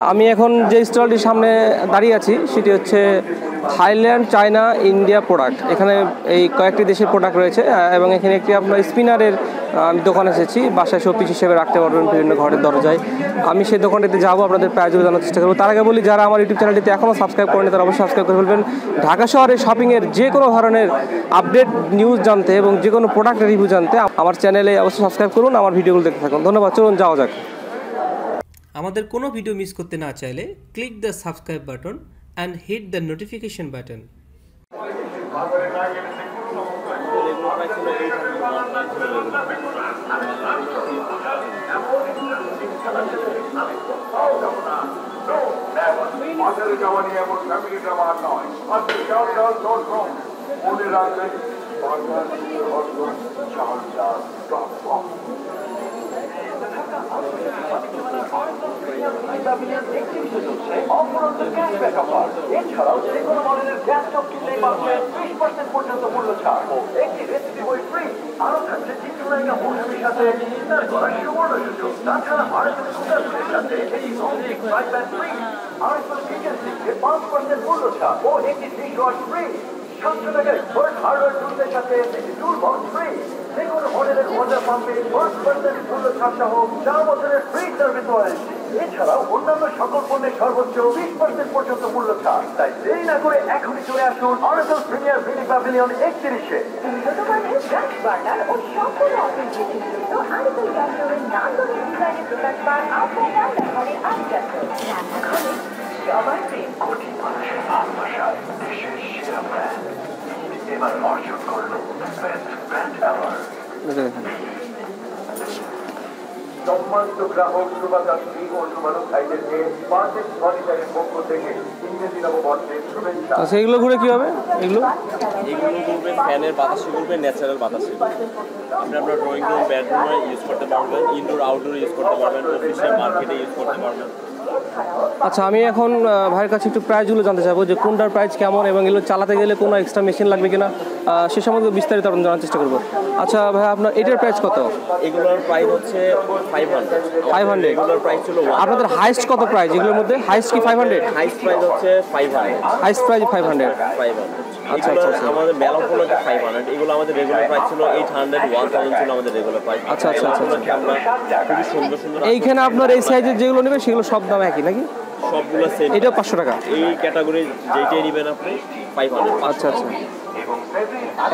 আমি এখন যে স্টলটির সামনে দাঁড়িয়ে আছি, সেটি হচ্ছে থাইল্যান্ড, চায়না, ইন্ডিয়া প্রোডাক্ট। এখানে এই কয়েকটি দেশের প্রোডাক্ট রয়েছে এবং এখানে একটি আপনার স্পিনারের আমি দোকানে এসেছি, বাসায় শোপিস হিসেবে রাখতে পারবেন বিভিন্ন ঘরের দরজায়। আমি সেই দোকানটিতে যাব, আপনাদের প্রায়জগুলো জানার চেষ্টা করব। তার আগে বলি, যারা আমার ইউটিউব চ্যানেলটিতে এখনও সাবস্ক্রাইব করেনি তারা অবশ্যই সাবস্ক্রাইব করে ফেলবেন। ঢাকা শহরে শপিংয়ের যে কোনো ধরনের আপডেট, নিউজ জানতে এবং যে কোনো প্রোডাক্টের রিভিউ জানতে, আমার চ্যানেলে অবশ্যই সাবস্ক্রাইব করুন, আমার ভিডিওগুলো দেখতে থাকুন। ধন্যবাদ, চলুন যাওয়া যাক। আমাদের কোনো ভিডিও মিস করতে না চাইলে click the subscribe button and hit the notification button মনে রাখবেন এছাড়াও যে কোনো মডেলের গ্যাস স্টোভ কিনলেই পাচ্ছেন ত্রিশ পার্সেন্ট পর্যন্ত মূল্য ছাড় পাঁচ পার্সেন্ট মূল্য ছাড় একটি ডিশ হার্ডওয়ার সাথে একটি টুল বক্স যে কোনো মডেলের ওয়াটার পাম্পে পাঁচ পার্সেন্ট মূল্য ছাড় সহ চার বছরের ফ্রি সার্ভিস ওয়ারেন্টি এছাড়াও অন্যান্য সকল পণ্যের সর্বোচ্চ বিশ পার্সেন্ট পর্যন্ত মূল্য ছাড়। তাই দেরি না করে এখনই চলে আসুন অরেজল প্রিমিয়ার মিনি প্যাভিলিয়ন একত্রিশে। ছোটবানের গ্যাস বার্নার ও সম্পূর্ণ অফিস জন্য গ্যাসের নান্দনিক ডিজাইনের দোকান পান আপনার রান্নাঘরে আটকাছে রান্নাঘরে সবার প্রেম কোটি মানুষের ভালোবাসায় দেশের সেরা ব্র্যান্ড এবার অর্জন করল সম্মানিত গ্রাহক শুভাকাঙ্ক্ষী ও শুভানু ভাইদেরকে পারফেক্ট ফার্নিচারের পক্ষ থেকে ইংরেজি নববর্ষের শুভেচ্ছা আচ্ছা এগুলো ঘুরে কী হবে? এগুলো? এগুলো করবেন ফ্যানের বাতাসে করবেন ন্যাচারাল বাতাসে। আপনি আপনার ড্রয়িং রুম বেডরুমে ইউজ করতে পারবেন ইনডোর আউটডোর ইউজ করতে পারবেন অফিসে মার্কেটে ইউজ করতে পারবেন। আচ্ছা আমি এখন ভাইয়ের কাছে একটু প্রাইসগুলো জানতে চাইব যে কোনটার প্রাইস কেমন এবং এগুলো চালাতে গেলে কোনো এক্সট্রা মেশিন লাগবে কিনা সে সম্বন্ধে বিস্তারিত আপনার জানার চেষ্টা করব। আচ্ছা ভাই আপনার এটার প্রাইস কত? এগুলোর প্রাইস হচ্ছে ফাইভ হান্ড্রেড 500 এগুলোর প্রাইস ছিল আপনাদের হাইস্ট কত প্রাইস এগুলোর মধ্যে হাইস্ট কি ফাইভ হান্ড্রেড হাইস্ট প্রাইস হচ্ছে five hundred highest price five hundred five hundred আচ্ছা, আচ্ছা। আমাদের মেলা উপলক্ষে ফাইভ হান্ড্রেড এগুলো আমাদের রেগুলার প্রাইস ছিল এইট হান্ড্রেড ওয়ান থাউজেন্ড ছিল আমাদের রেগুলার প্রাইস আচ্ছা, আচ্ছা, আচ্ছা, আচ্ছা। আমরা খুবই সুন্দর সুন্দর এইখানে আপনার এই সাইজের যেগুলো নেবে সেগুলো সব দাম একই নাকি? সবগুলো সেম এটা 500 টাকা। এই ক্যাটাগরি যেটাই নেবেন আপনি ফাইভ হান্ড্রেড আচ্ছা আচ্ছা।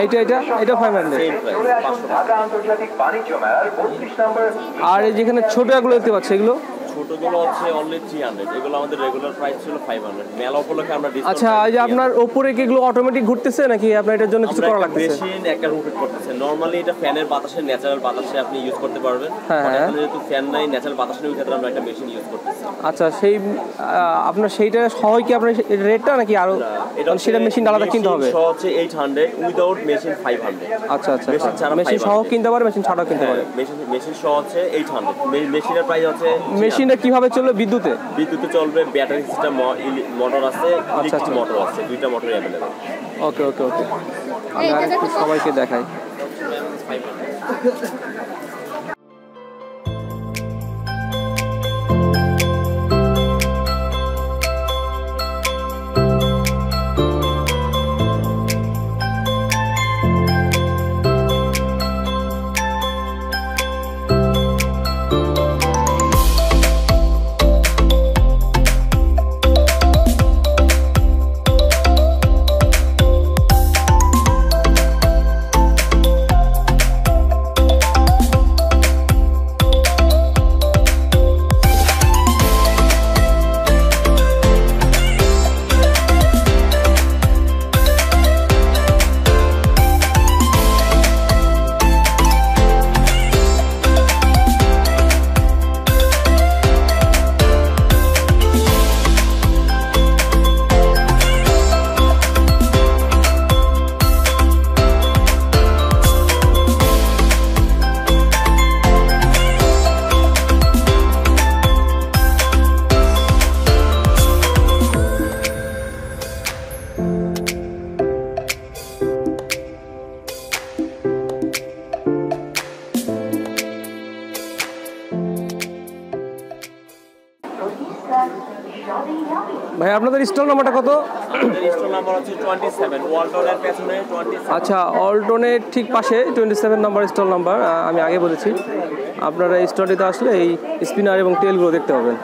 এইটা এটা এটা ফাইভ হান্ড্রেড সেম প্রাইস চলে আসুন পাঁচশো টাকা। আন্তর্জাতিক বাণিজ্য মেলার বত্রিশ নম্বর আর এই যেখানে ছোট এগুলো দেখতে পাচ্ছি এগুলো? ছোটগুলো হচ্ছে অনলি থ্রি হান্ড্রেড এগুলো আমাদের রেগুলার প্রাইস ছিল ফাইভ হান্ড্রেড মেলা উপলক্ষে আমরা discount আচ্ছা এই যে আপনার ওপরে কি এগুলো অটোমেটিক ঘুরতেছে নাকি আপনার এটার জন্য কিছু করা লাগতেছে? মেশিন একটা রোটেট করতেছে। নরমালি এটা ফ্যানের বাতাসে ন্যাচারাল বাতাসে আপনি ইউজ করতে পারবেন। হ্যাঁ, হ্যাঁ। এখানে যেহেতু ফ্যান নাই ন্যাচারাল বাতাস নেই ক্ষেত্রে আমরা একটা মেশিন ইউজ করতেছি। আচ্ছা সেই আপনার সেইটা সহ কি আপনার রেটটা নাকি আরও মানে সেটা মেশিন আলাদা কিনতে হবে? সহ হচ্ছে eight hundred without machine five hundred আচ্ছা আচ্ছা মেশিন মেশিন 500 সহ কিনতে পারে মেশিন ছাড়াও কিনতে পারে। মেশিন মেশিন সহ হচ্ছে এইট হান্ড্রেড মেশিনের প্রাইস হচ্ছে মেশিনটা কীভাবে চলবে বিদ্যুতে? বিদ্যুতে চলবে ব্যাটারি সিস্টেম মোটর আছে ইলেকট্রিক আচ্ছা। মোটর আছে দুইটা মোটর অ্যাভেলেবেল ওকে ওকে ওকে আমি আরেকটু সবাইকে দেখাই। ভাই আপনাদের স্টল নাম্বারটা কত? আচ্ছা অল্টনের ঠিক পাশে twenty seven number stall number আমি আগে বলেছি। আপনারা এই স্টলটিতে আসলে এই স্পিনার এবং টেলগুলো দেখতে পাবেন।